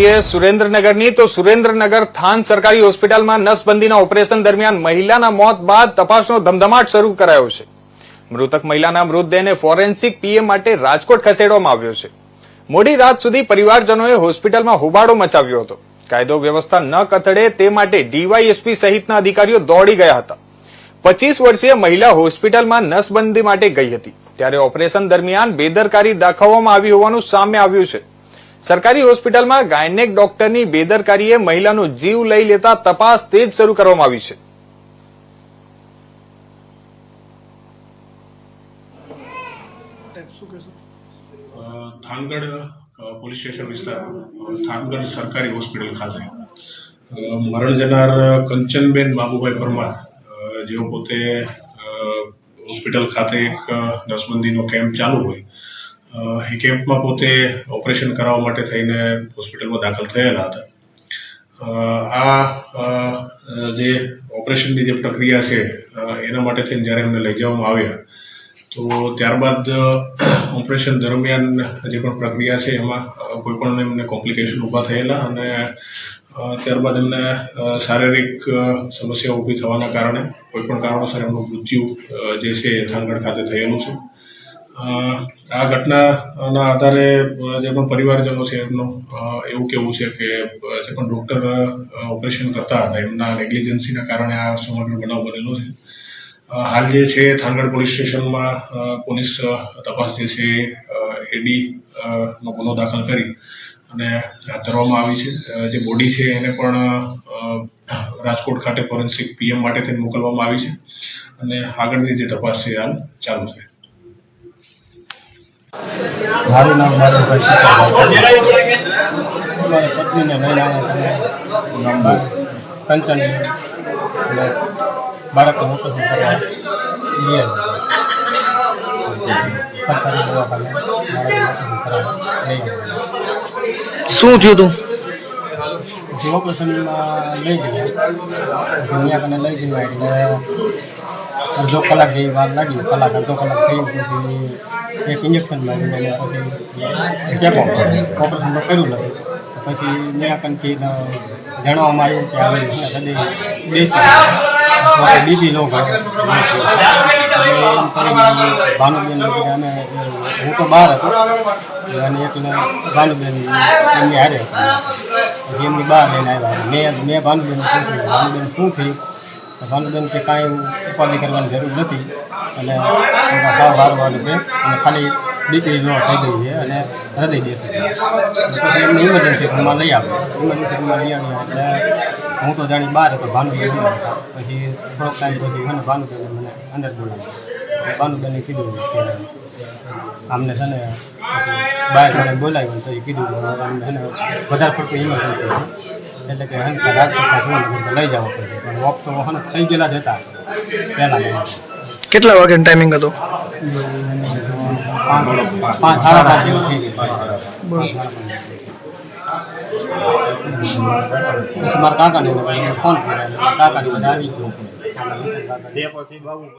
કરીએ સુરેન્દ્રનગરની, તો સુરેન્દ્રનગર થાન સરકારી હોસ્પિટલમાં નસબંધીના ઓપરેશન દરમિયાન મહિલાના મોત બાદ તપાસનો ધમધમાટ શરૂ કરાયો છે. મૃતક મહિલાના મૃતદેહને ફોરેન્સિક પીએમ માટે રાજકોટ ખસેડવામાં આવ્યો છે. મોડી રાત સુધી પરિવારજનોએ હોસ્પિટલમાં હોબાળો મચાવ્યો હતો. કાયદો વ્યવસ્થા ન કથળે તે માટે ડીવાયએસપી સહિતના અધિકારીઓ દોડી ગયા હતા. પચીસ વર્ષીય મહિલા હોસ્પિટલમાં નસબંધી માટે ગઈ હતી. ત્યારે ઓપરેશન દરમિયાન બેદરકારી દાખવવામાં આવી હોવાનું સામે આવ્યું છે. સરકારી હોસ્પિટલમાં ગાયનેક ડોક્ટરની બેદરકારીએ મહિલાનો જીવ લઈ લેતા તપાસ તેજ શરૂ કરવામાં આવી છે. થાનગઢ પોલીસ સ્ટેશન વિસ્તારમાં થાનગઢ સરકારી હોસ્પિટલ ખાતે. મરણ જનાર કંચનબેન બાબુભાઈ પરમાર જેઓ પોતે હોસ્પિટલ ખાતે એક નસબંધીનો કેમ્પ ચાલુ હોય એ કેમ્પમાં પોતે ઓપરેશન કરાવવા માટે થઈને હોસ્પિટલમાં દાખલ થયેલા હતા. આ જે ઓપરેશનની જે પ્રક્રિયા છે એના માટે થઈને જ્યારે એમને લઈ જવામાં આવ્યા, તો ત્યારબાદ ઓપરેશન દરમિયાન જે પણ પ્રક્રિયા છે, એમાં કોઈ પણ એમને કોમ્પ્લિકેશન ઊભા થયેલા અને ત્યારબાદ એમને શારીરિક સમસ્યા ઊભી થવાના કારણે, કોઈ પણ કારણોસર એમનું મૃત્યુ જે છે, એ થાનગઢ ખાતે થયેલું છે. આ ઘટનાના આધારે જે પણ પરિવારજનો છે, એમનું એવું કેવું છે કે જે પણ ડૉક્ટર ઓપરેશન કરતા હતા, એમના નેગ્લિજન્સીના કારણે આ સમગ્ર બનાવ બનેલો છે. હાલ જે છે, થાનગઢ પોલીસ સ્ટેશનમાં પોલીસ તપાસ જે છે એડી નો ગુનો દાખલ કરી અને હાથ ધરવામાં આવી છે. જે બોડી છે, એને પણ રાજકોટ ખાતે ફોરેન્સિક પીએમ માટે થઈને મોકલવામાં આવી છે. અને આગળની જે તપાસ છે, હાલ ચાલુ છે. મારું નામ મારું મારી પત્નીને મહિના કંચન બાળકો બાળકનું ઓપરેશન કરવા લઈ સરકારી દવાખાને શું થયું તું? પછી ઓપરેશનમાં લઈ ગયા. અહીંયા કને લઈ ગયા એટલે અડધો કલાક જેવી વાર લાગી કલાક અડધો કલાક થઈ પછી એક ઇન્જેક્શન લાગ્યું અને પછી ચેકઅપ ઓપરેશન તો કર્યું નથી પછી ત્યાં કનથી જાણવામાં આવ્યું કે આવી હૃદય દેશી બીજી લોક ભાનુબેન અને હું તો બહાર હતો અને એકને ભાનુબેન એમની હારે પછી એમની બહાર લઈને આવ્યા મેં મેં ભાનુબેન પૂછ્યું ભાનુબેન શું થયું ભાનુબેન કે કાંઈ ઉપાધિ કરવાની જરૂર નથી. અને ભાવ સારવાનું છે. અને ખાલી બીપી લો થઈ ગઈ છે અને હૃદય દેશે પછી એમને ઇમરજન્સી રૂમમાં લઈ આવ્યો ઇમરજન્સી રૂમમાં લઈ આવ્યો એટલે હું તો જાણી બહાર હતો, ભાનુબેન પછી થોડોક ટાઈમ પછી મને ભાનુબેને મને અંદર બોલાવ્યો. ભાનુબેને કીધું કે આમને છે ને બહાર મને બોલાવ્યું તો એ કીધું અમને છે ને વધારે પડતું ઇમરજન્સી એટલે કે ને રાજકોટમાં લઈ જવો પડશે પણ વોક તો વહન થઈ ગયેલા જ હતા પહેલાં કેટલા વાગ્યાનો ટાઈમિંગ હતો? પાંચ સાડા પાંચ જેવું થઈ ગયું. પછી મારા કાકાને ફોન કર્યો. કાકાની બધા આવી ગયો